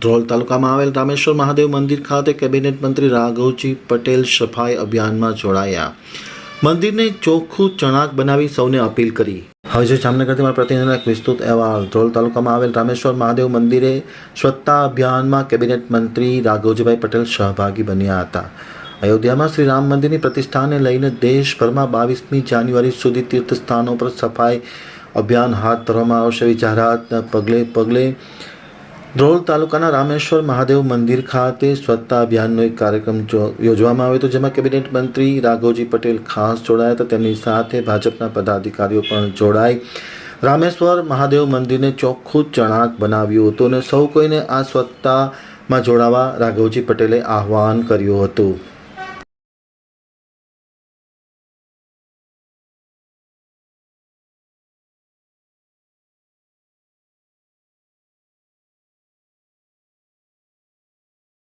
ધ્રોલ તાલુકામાં આવેલ રામેશ્વર મહાદેવ મંદિર ખાતે કેબિનેટ મંત્રી રાઘવજી પટેલ સફાઈ અભિયાનમાં જોડાયા. મંદિરને ચોખ્ખું ચણાક બનાવી સૌને અપીલ કરી. હવે જે જામનગરથી મારા પ્રતિનિધિનો એક વિસ્તૃત અહેવાલ. ધ્રોલ તાલુકામાં આવેલ રામેશ્વર મહાદેવ મંદિરે સ્વચ્છતા અભિયાનમાં કેબિનેટ મંત્રી રાઘવજીભાઈ પટેલ સહભાગી બન્યા હતા. અયોધ્યામાં શ્રી રામ મંદિરની પ્રતિષ્ઠાને લઈને દેશભરમાં બાવીસમી જાન્યુઆરી સુધી તીર્થસ્થાનો પર સફાઈ અભિયાન હાથ ધરવામાં આવશે. એવી જાહેરાતના પગલે પગલે ધ્રોલ તાલુકાના રામેશ્વર મહાદેવ મંદિર ખાતે સ્વચ્છતા અભિયાનનો એક કાર્યક્રમ યોજવામાં આવ્યો હતો, જેમાં કેબિનેટ મંત્રી રાઘવજી પટેલ ખાસ જોડાયા હતા. તેમની સાથે ભાજપના પદાધિકારીઓ પણ જોડાઈ. રામેશ્વર મહાદેવ મંદિરને ચોખ્ખું ચણાક બનાવ્યું હતું અને સૌ કોઈને આ સ્વચ્છતામાં જોડાવા રાઘવજી પટેલે આહવાન કર્યું હતું.